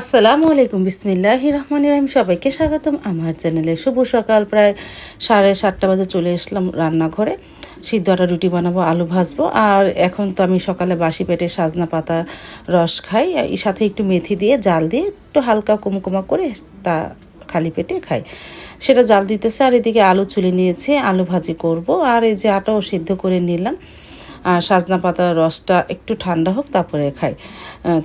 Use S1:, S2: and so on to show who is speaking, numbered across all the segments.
S1: আসসালামু আলাইকুম বিসমিল্লাহ রহমান রহিম। সবাইকে স্বাগতম। আমার চ্যানেলে শুভ সকাল। প্রায় সাড়ে সাতটা বাজে চলে আসলাম রান্নাঘরে। সিদ্ধ আটা, রুটি বানাবো, আলু ভাজবো। আর এখন তো আমি সকালে বাসি পেটে সাজনা পাতা রস খাই। এর সাথে একটু মেথি দিয়ে জাল দিয়ে একটু হালকা কুমকুমা করে তা খালি পেটে খাই। সেটা জাল দিতেছে। আর এদিকে আলু চুলে নিয়েছি, আলু ভাজি করব। আর এই যে আটাও সিদ্ধ করে নিলাম। সাজনা পাতার রসটা একটু ঠান্ডা হোক, তারপরে খাই।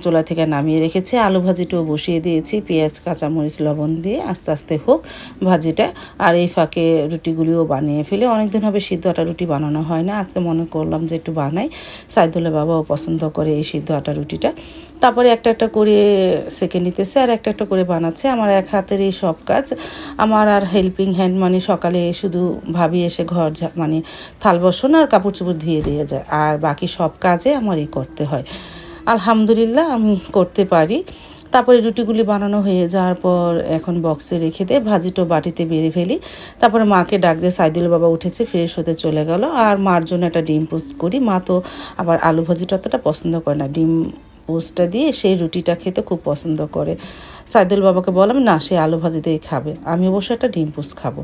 S1: চুলা থেকে নামিয়ে রেখেছি। আলু ভাজিটাও বসিয়ে দিয়েছি। পেঁয়াজ, কাঁচামরিচ, লবণ দিয়ে আস্তে আস্তে হোক ভাজিটা। আর এই ফাঁকে রুটিগুলিও বানিয়ে ফেলে। অনেকদিন হবে সিদ্ধ আটা রুটি বানানো হয় না। আজকে মনে করলাম যে একটু বানাই। সাইদুল্লাহ বাবাও পছন্দ করে এই সিদ্ধ আটা রুটিটা। তারপরে একটা একটা করে সেকে নিতেছে আর একটা একটা করে বানাচ্ছে। আমার এক হাতের এই সব কাজ। আমার আর হেল্পিং হ্যান্ড মানে সকালে শুধু ভাবি এসে ঘর মানে থাল বসন আর কাপড় চোপড় ধুয়ে দিয়ে যায়। আর বাকি সব কাজে আমারই করতে হয়। আলহামদুলিল্লাহ আমি করতে পারি। তারপরে রুটিগুলি বানানো হয়ে যাওয়ার পর এখন বক্সে রেখে দিয়ে ভাজিটো বাটিতে বেড়ে ফেলি। তারপরে মাকে ডাক দিয়ে সাইদুল বাবা উঠেছে ফ্রেশ হতে চলে গেল। আর মার জন্য একটা ডিম পোস্ট করি। মা তো আবার আলু ভাজিটা অতটা পছন্দ করে না। ডিম পোস্টটা দিয়ে সেই রুটিটা খেতে খুব পছন্দ করে। সাইদুল বাবাকে বললাম, না, সে আলু ভাজি দিয়ে খাবে। আমি অবশ্য একটা ডিম পোস্ট খাব।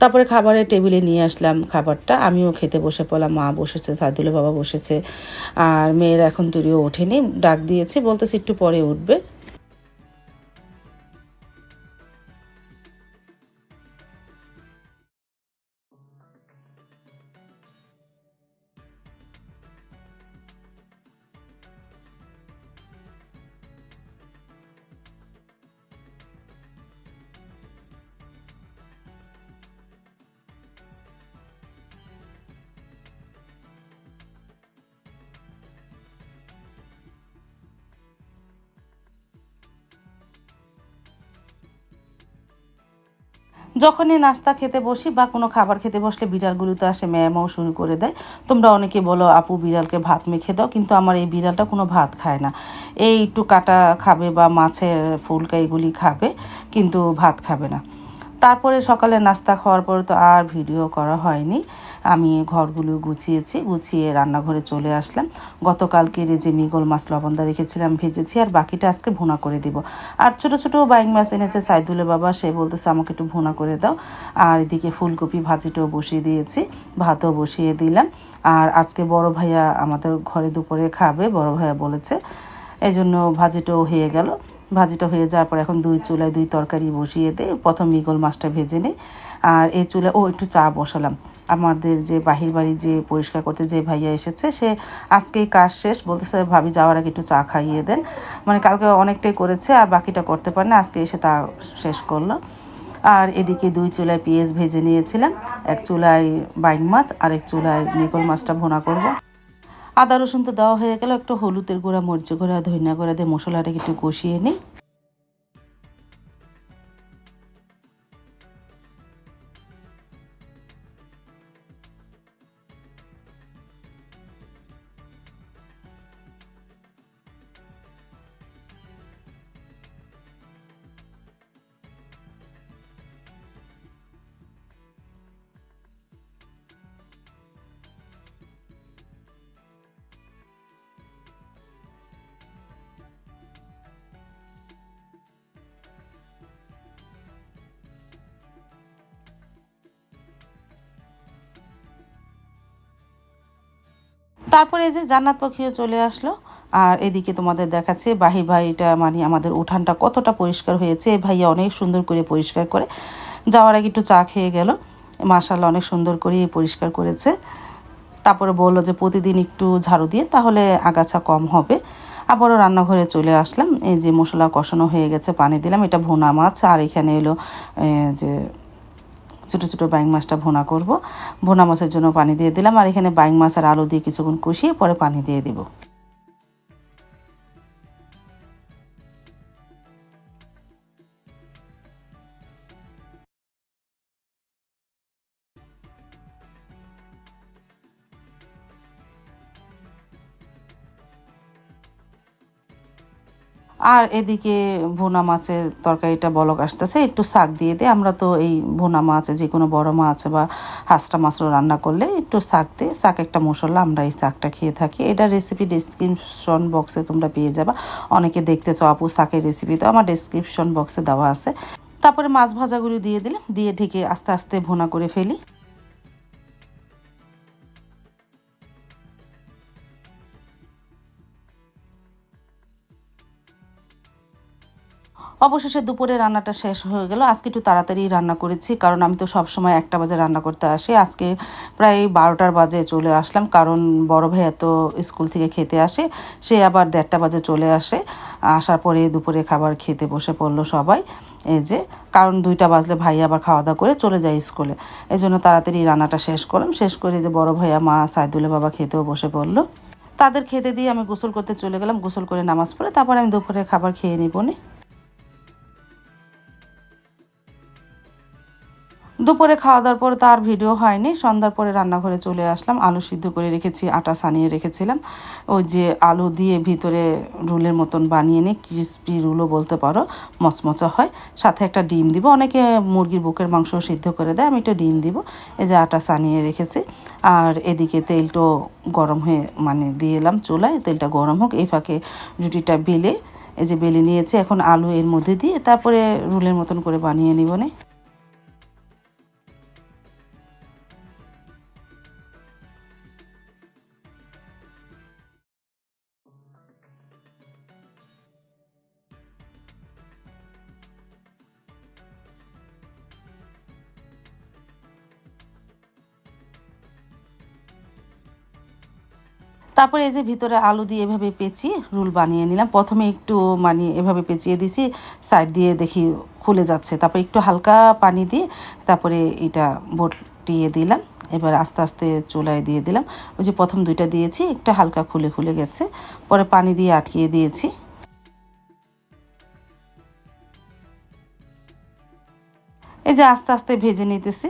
S1: তারপরে খাবারের টেবিলে নিয়ে আসলাম খাবারটা। আমিও খেতে বসে পড়লাম, মা বসেছে সাইদুল বাবা বসেছে, আর মেয়ের এখন তুরিও ওঠেনি। ডাক দিয়েছে, বলতেছে, একটু পরে উঠবে। যখনই নাস্তা খেতে বসি বা কোনো খাবার খেতে বসলে বিড়ালগুলো তো আসে, ম্যামাও শুরু করে দেয়। তোমরা অনেকে বলো, আপু, বিড়ালকে ভাত মেখে দাও। কিন্তু আমার এই বিড়ালটা কোনো ভাত খায় না। এই একটু কাটা খাবে বা মাছের ফুলকা এগুলি খাবে, কিন্তু ভাত খাবে না। তারপরে সকালে নাস্তা খাওয়ার পর তো আর ভিডিও করা হয়নি। আমি ঘরগুলো গুছিয়েছি, গুছিয়ে রান্নাঘরে চলে আসলাম। গতকালকের এই যে মিগল মাছ, লবণদা রেখেছিলাম, ভেজেছি আর বাকিটা আজকে ভুনা করে দিব। আর ছোট ছোট বাইং মাছ এনেছে সাইদুলের বাবা, সে বলতেছে, আমাকে একটু ভুনা করে দাও। আর এদিকে ফুলকপি ভাজিটাও বসিয়ে দিয়েছি, ভাতও বসিয়ে দিলাম। আর আজকে বড় ভাইয়া আমাদের ঘরে দুপুরে খাবে, বড় ভাইয়া বলেছে। এই জন্য ভাজিটাও হয়ে গেল। ভাজিটা হয়ে যাওয়ার পর এখন দুই চুলায় দুই তরকারি বসিয়ে দিই প্রথম ইগল মাছটা ভেজে নিই। আর এই চুলায় ও একটু চা বসালাম। আমাদের যে বাহির বাড়ি যে পরিষ্কার করতে যে ভাইয়া এসেছে, সে আজকেই কাজ শেষ। বলতেছে, ভাবি, যাওয়ার আগে একটু চা খাইয়ে দেন। মানে কালকে অনেকটাই করেছে, আর বাকিটা করতে পারে না। আজকে এসে তা শেষ করল। আর এদিকে দুই চুলায় পেঁয়াজ ভেজে নিয়েছিলাম। এক চুলায় বাইন মাছ আর এক চুলায় মিগল মাছটা ভুনা করব। আদা রসুন তো দেওয়া হয়ে গেল, একটু হলুদের গুঁড়া মরিচ গুঁড়া, ধনিয়া গুঁড়া দিয়ে মশলাটাকে একটু কষিয়ে নিই। তারপরে এই যে জান্নাত পাখিও চলে আসলো। আর এদিকে তোমাদের দেখাচ্ছে বাহির ভাইটা মানে আমাদের উঠানটা কতটা পরিষ্কার হয়েছে। ভাইয়া অনেক সুন্দর করে পরিষ্কার করে যাওয়ার আগে একটু চা খেয়ে গেল। মার্শাল্লাহ অনেক সুন্দর করে পরিষ্কার করেছে। তারপরে বলল যে প্রতিদিন একটু ঝাড়ু দিয়ে, তাহলে আগাছা কম হবে। আবারও রান্নাঘরে চলে আসলাম। এই যে মশলা কষানো হয়ে গেছে, পানি দিলাম। এটা ভোনা মাছ। আর এখানে এলো যে ছোটো ছোটো বাইং মাছটা ভোনা করব। ভোনা মাছের জন্য পানি দিয়ে দিলাম। আর এখানে বাইং মাছ আর আলু দিয়ে কিছুক্ষণ কষিয়ে পরে পানি দিয়ে দিব। আর এদিকে ভুনা মাছের তরকারিটা বলক আসতেছে, একটু শাক দিয়ে দিয়ে আমরা তো এই ভুনা মাছ, যে কোনো বড় মাছ বা হাঁসটা মাছও রান্না করলে একটু শাক দিয়ে শাক একটা মশলা, আমরা এই শাকটা খেয়ে থাকি। এটা রেসিপি ডিসক্রিপশন বক্সে তোমরা পেয়ে যাবা। অনেকে দেখতে চাও, আপু, শাকের রেসিপি তো আমার ডিসক্রিপশন বক্সে দেওয়া আছে। তারপরে মাছ ভাজাগুলো দিয়ে দিলাম, দিয়ে ঢেকে আস্তে আস্তে ভুনা করে ফেলি। অবশেষে দুপুরে রান্নাটা শেষ হয়ে গেল। আজকে একটু তাড়াতাড়ি রান্না করেছি, কারণ আমি তো সব সময় একটা বাজে রান্না করতে আসি। আজকে প্রায় বারোটার বাজে চলে আসলাম, কারণ বড় ভাই এত স্কুল থেকে খেতে আসে, সে আবার দেড়টা বাজে চলে আসে। আসার পরে দুপুরে খাবার খেতে বসে পড়ল সবাই। এই যে, কারণ দুইটা বাজলে ভাই আবার খাওয়া দাওয়া করে চলে যায় স্কুলে। এই জন্য তাড়াতাড়ি রান্নাটা শেষ করলাম। শেষ করে যে বড় ভাইয়া, মা সাইদুলের বাবা খেতেও বসে পড়ল। তাদের খেতে দিয়ে আমি গোসল করতে চলে গেলাম। গোসল করে নামাজ পড়ে, তারপর আমি দুপুরে খাবার খেয়ে নিব নি। দুপুরে খাওয়া দাওয়ার পর তার ভিডিও হয়নি। সন্ধ্যার পরে রান্নাঘরে চলে আসলাম। আলু সিদ্ধ করে রেখেছি, আটা সানিয়ে রেখেছিলাম। ওই যে আলু দিয়ে ভিতরে রুলের মতন বানিয়ে নিই ক্রিসপি রুলও বলতে পারো, মচমচা হয়। সাথে একটা ডিম দিব। অনেকে মুরগির বুকের মাংস সিদ্ধ করে দেয়, আমি একটা ডিম দিব। এই যে আটা সানিয়ে রেখেছি। আর এদিকে তেলটো গরম হয়ে মানে দিয়ে এলাম চুলায়। তেলটা গরম হোক, এই ফাঁকে রুটিটা বেলে, এই যে বেলে নিয়েছি। এখন আলু এর মধ্যে দিয়ে তারপরে রুলের মতন করে বানিয়ে নিব না। তারপরে এই যে ভিতরে আলু দিয়ে এভাবে পেঁচিয়ে রুল বানিয়ে নিলাম। প্রথমে একটু মানে এভাবে পেঁচিয়ে দিছি, সাইড দিয়ে দেখি খুলে যাচ্ছে। তারপরে একটু হালকা পানি দিয়ে তারপরে এটা বটিয়ে দিলাম। এবার আস্তে আস্তে চুলায় দিয়ে দিলাম। ওই যে প্রথম দুইটা দিয়েছি, একটু হালকা খুলে খুলে গেছে। পরে পানি দিয়ে আটকিয়ে দিয়েছি। এই যে আস্তে আস্তে ভেজে নিতেছি।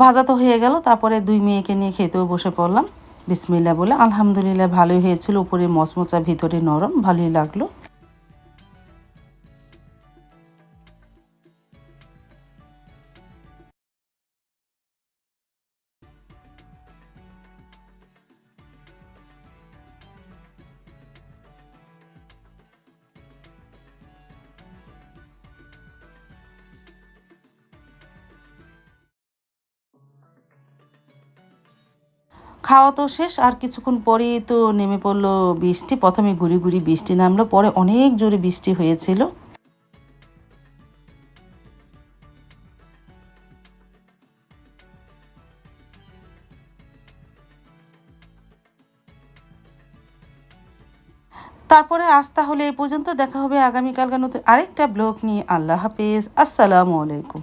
S1: ভাজা তো হয়ে গেল, তারপরে দুই মেয়েকে নিয়ে খেতেও বসে পড়লাম। বিসমিল্লা বলে, আলহামদুলিল্লাহ, ভালোই হয়েছিল উপরে মচমচা, ভিতরে নরম, ভালোই লাগল। খাওয়া তো শেষ, আর কিছুক্ষণ পরেই তো নেমে পড়ল বৃষ্টি। প্রথমে ঘুরি ঘুরি বৃষ্টি নামলো, পরে অনেক জোরে বৃষ্টি হয়েছিল। তারপরে আজ তাহলে এই পর্যন্ত, দেখা হবে আগামীকালকার নতুন আরেকটা ব্লগ নিয়ে। আল্লাহ হাফেজ, আসসালামু আলাইকুম।